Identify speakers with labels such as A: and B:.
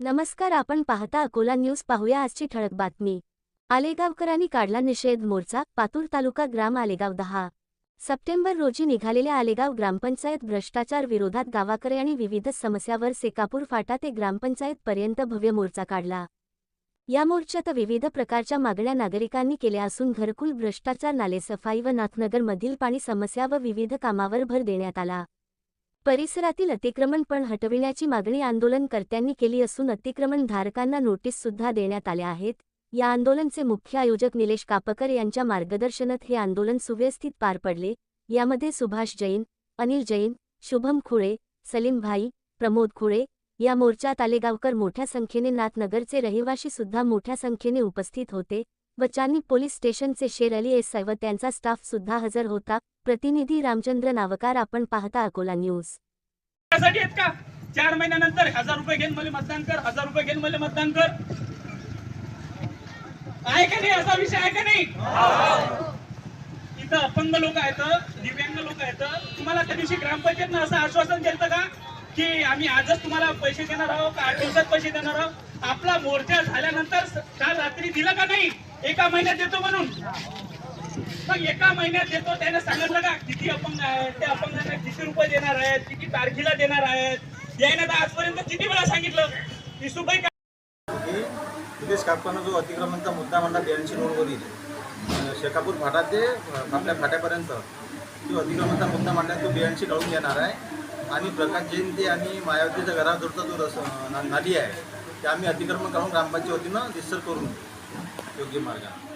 A: नमस्कार आपण पाहता अकोला न्यूज. पाहूया आजची ठळक बातमी. आलेगावकरांनी काढला निषेध मोर्चा पातूर तालुका ग्राम आलेगाव दहा. सप्टेंबर रोजी निघालेल्या आलेगाव ग्रामपंचायत भ्रष्टाचार विरोधात गावाकरे आणि विविध समस्यावर सेकापूर फाटा ते ग्रामपंचायत पर्यंत भव्य मोर्चा काढला. या मोर्चात विविध प्रकारच्या मागण्या नागरिकांनी केल्या असून घरकुल भ्रष्टाचार नालेसफाई व नाथनगरमधील पाणी समस्या व विविध कामावर भर देण्यात आला. परिसरातील अतिक्रमण पण हटविण्याची मागणी आंदोलनकर्त्यांनी केली असून अतिक्रमण धारकांना नोटीस सुद्धा देण्यात आल्या आहेत. या आंदोलनचे मुख्य आयोजक निलेश कापकर यांच्या मार्गदर्शनात हे आंदोलन सुव्यवस्थित पार पडले. यामध्ये सुभाष जैन अनिल जैन शुभम खुळे सलीम भाई प्रमोद खुळे या मोर्चात आलेगावकर मोठ्या संख्येने नाथनगरचे रहिवाशी सुद्धा मोठ्या संख्येने उपस्थित होते. व चांदी पोलीस स्टेशनचे शेर अली एसआय व त्यांचा स्टाफ सुद्धा हजर होता. प्रतिनिधी रामचंद्र नावकार आपण पाहता अकोला न्यूज.
B: त्यासाठी का? चार महिन्यानंतर हजार रुपये घेऊन मला मतदान कर हजार रुपये घेऊन मला मतदान कर. आहे का नाही? असा विषय आहे का नाही? इथं अपंग लोक आहेत दिव्यांग लोक आहेत. तुम्हाला त्या दिवशी ग्रामपंचायतनं असं आश्वासन दिलं का? की आम्ही आजच तुम्हाला पैसे देणार आहोत आठ दिवसात पैसे देणार आहोत. आपला मोर्चा झाल्यानंतर काल रात्री दिलं का नाही? एका महिन्यात देतो म्हणून. मग एका महिन्यात देतो त्याने सांगितलं का किती अपंग आहेत त्या अपंगांना किती रुपये देणार आहेत किती तारखेला देणार आहेत? यायला तर आजपर्यंत किती वेळा सांगितलं? की सुबई
C: की निलेश जो अतिक्रमणचा मुद्दा मांडला ब्याऐंशी रोडवरील. अं, शेकापूर फाटा ते आपल्या फाट्यापर्यंत. जो अतिक्रमणचा मुद्दा मांडला तो बियांशी गळून देणार आहे. आणि प्रकाश जयंती आणि मायावतीच्या घराजवळचा जो रस नाली आहे ते आम्ही अतिक्रमण करून ग्रामपंचायतीनं वतीनं करून योग्य मार्गाने